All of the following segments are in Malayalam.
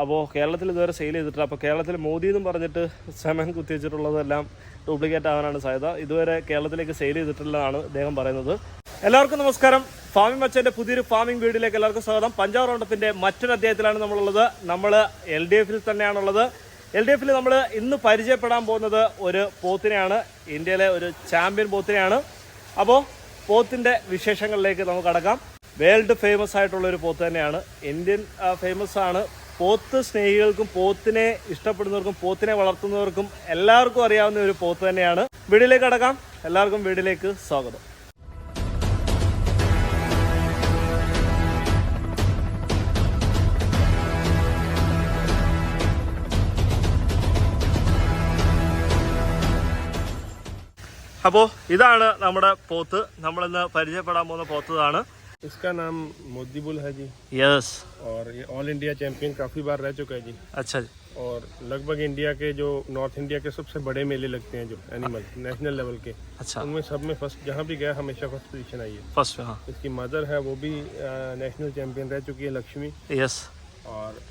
അപ്പോൾ കേരളത്തിൽ ഇതുവരെ സെയിൽ ചെയ്തിട്ടില്ല. അപ്പോൾ കേരളത്തിൽ മോദി എന്നും പറഞ്ഞിട്ട് സെമൻ കുത്തിവെച്ചിട്ടുള്ളതെല്ലാം ഡ്യൂപ്ലിക്കേറ്റ് ആവാനാണ് സാധ്യത. ഇതുവരെ കേരളത്തിലേക്ക് സെയിൽ ചെയ്തിട്ടില്ലെന്നാണ് അദ്ദേഹം പറയുന്നത്. എല്ലാവർക്കും നമസ്കാരം. ഫാമിംഗ് മച്ചന്റെ പുതിയൊരു ഫാമിംഗ് വീഡിയോയിലേക്ക് എല്ലാവർക്കും സ്വാഗതം. പഞ്ചാബ് റൗണ്ടപ്പിന്റെ മറ്റൊരു അധ്യായത്തിലാണ് നമ്മളുള്ളത്. നമ്മൾ എൽ ഡി എഫിൽ തന്നെയാണുള്ളത്. എൽ ഡി എഫിൽ നമ്മൾ ഇന്ന് പരിചയപ്പെടാൻ പോകുന്നത് ഒരു പോത്തിനെയാണ്. ഇന്ത്യയിലെ ഒരു ചാമ്പ്യൻ പോത്തിനെയാണ്. അപ്പോൾ പോത്തിന്റെ വിശേഷങ്ങളിലേക്ക് നമുക്ക് അടക്കാം. വേൾഡ് ഫേമസ് ആയിട്ടുള്ള ഒരു പോത്ത് തന്നെയാണ്. ഇന്ത്യൻ ഫേമസ് ആണ്. പോത്ത് സ്നേഹികൾക്കും പോത്തിനെ ഇഷ്ടപ്പെടുന്നവർക്കും പോത്തിനെ വളർത്തുന്നവർക്കും എല്ലാവർക്കും അറിയാവുന്ന ഒരു പോത്ത് തന്നെയാണ്. വീടിലേക്ക് അടക്കാം എല്ലാവർക്കും വീടിലേക്ക് സ്വാഗതം. അപ്പോൾ ഇതാണ് നമ്മുടെ പോത്ത്. നമ്മളിന്ന് പരിചയപ്പെടാൻ പോകുന്ന പോത്തതാണ് इसका नाम मोदी बुल है जी। यस और ये ऑल इंडिया चैंपियन काफ़ी बार रह चुका है जी। अच्छा जी। और लगभग इंडिया के जो नॉर्थ इंडिया के सबसे बड़े मेले लगते हैं जो एनिमल नेशनल लेवल के अच्छा। उनमें सब में फ़र्स्ट जहाँ भी गया हमेशा फ़र्स्ट पोजीशन आई है। फ़र्स्ट हाँ। इसकी मदर है वो भी नेशनल चैंपियन रह चुकी है लक्ष्मी। यस और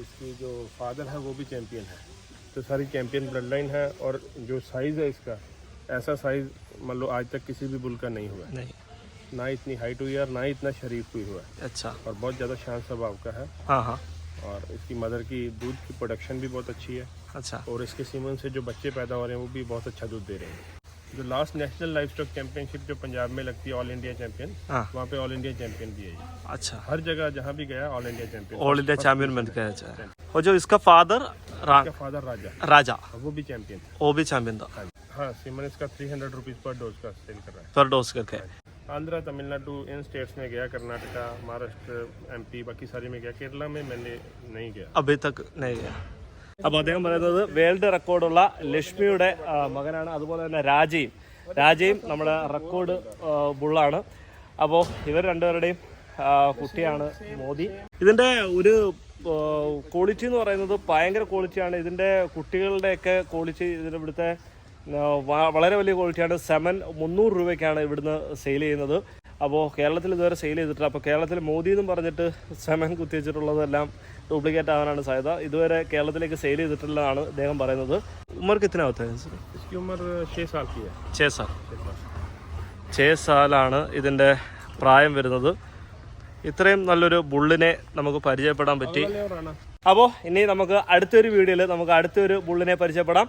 इसकी जो फादर है वो भी चैंपियन है। तो सारी चैंपियन ब्लड लाइन है और जो साइज़ है इसका ऐसा साइज़ मान लो आज तक किसी भी बुल का नहीं हुआ है। नहीं। ना इतनी हाइट हुई है और ना इतना शरीफ हुई हुआ है। अच्छा। और बहुत ज़्यादा शांत स्वभाव का है। हाँ हाँ। और इसकी मदर की दूध की प्रोडक्शन भी बहुत अच्छी है। अच्छा। और इसके सीमन से जो बच्चे पैदा हो रहे हैं वो भी बहुत अच्छा दूध दे रहे हैं। जो last national life stock championship जो पंजाब में लगती है ऑल इंडिया चैंपियन हाँ। वहाँ पे ऑल इंडिया चैंपियन भी है अच्छा। हर जगह जहाँ भी गया all India champion all India champion बन के अच्छा। और जो इसका फादर इसका फादर राजा। राजा। वो भी चैंपियन था। वो भी चैंपियन था। हाँ हाँ सीमन इसका three hundred rupees per dose का सेल कर रहा है। पर डोज करके। आंध्रा तमिलनाडु इन स्टेट्स में गया कर्नाटका महाराष्ट्र एमपी बाकी सारी में गया केरला में मैंने नहीं गया അഭി തക് അപ്പോൾ അദ്ദേഹം പറയുന്നത് വേൾഡ് റെക്കോർഡുള്ള ലക്ഷ്മിയുടെ ആ, മകനാണ് അതുപോലെ തന്നെ രാജയും രാജയും നമ്മുടെ റെക്കോർഡ് ആ, ബുള്ളാണ് അപ്പോൾ ഇവർ രണ്ടുപേരുടെയും ആ, കുട്ടിയാണ് മോദി ഇതിൻ്റെ ഒരു ക്വാളിറ്റി എന്ന് പറയുന്നത് ഭയങ്കര ക്വാളിറ്റിയാണ് ഇതിൻ്റെ കുട്ടികളുടെയൊക്കെ ക്വാളിറ്റി ഇതിൻ്റെ ഇവിടുത്തെ ആ, വ- വളരെ വലിയ ക്വാളിറ്റിയാണ്. സെവൻ മുന്നൂറ് രൂപയ്ക്കാണ് ഇവിടുന്ന് സെയിൽ ചെയ്യുന്നത്. അപ്പോൾ കേരളത്തിൽ ഇതുവരെ സെയിൽ ചെയ്തിട്ടില്ല. അപ്പോൾ കേരളത്തിൽ മോദി എന്നും പറഞ്ഞിട്ട് സെമൻ കുത്തിവെച്ചിട്ടുള്ളതെല്ലാം ഡ്യൂപ്ലിക്കേറ്റ് ആവാനാണ് സാധ്യത. ഇതുവരെ കേരളത്തിലേക്ക് സെയിൽ ചെയ്തിട്ടില്ലെന്നാണ് അദ്ദേഹം പറയുന്നത്. ഉമർക്ക് എത്ര ചേസാലാണ് ഇതിന്റെ പ്രായം വരുന്നത്. ഇത്രയും നല്ലൊരു ബുള്ളിനെ നമുക്ക് പരിചയപ്പെടാൻ പറ്റി. അപ്പോൾ ഇനി നമുക്ക് അടുത്തൊരു വീഡിയോയിൽ നമുക്ക് അടുത്തൊരു ബുള്ളിനെ പരിചയപ്പെടാം.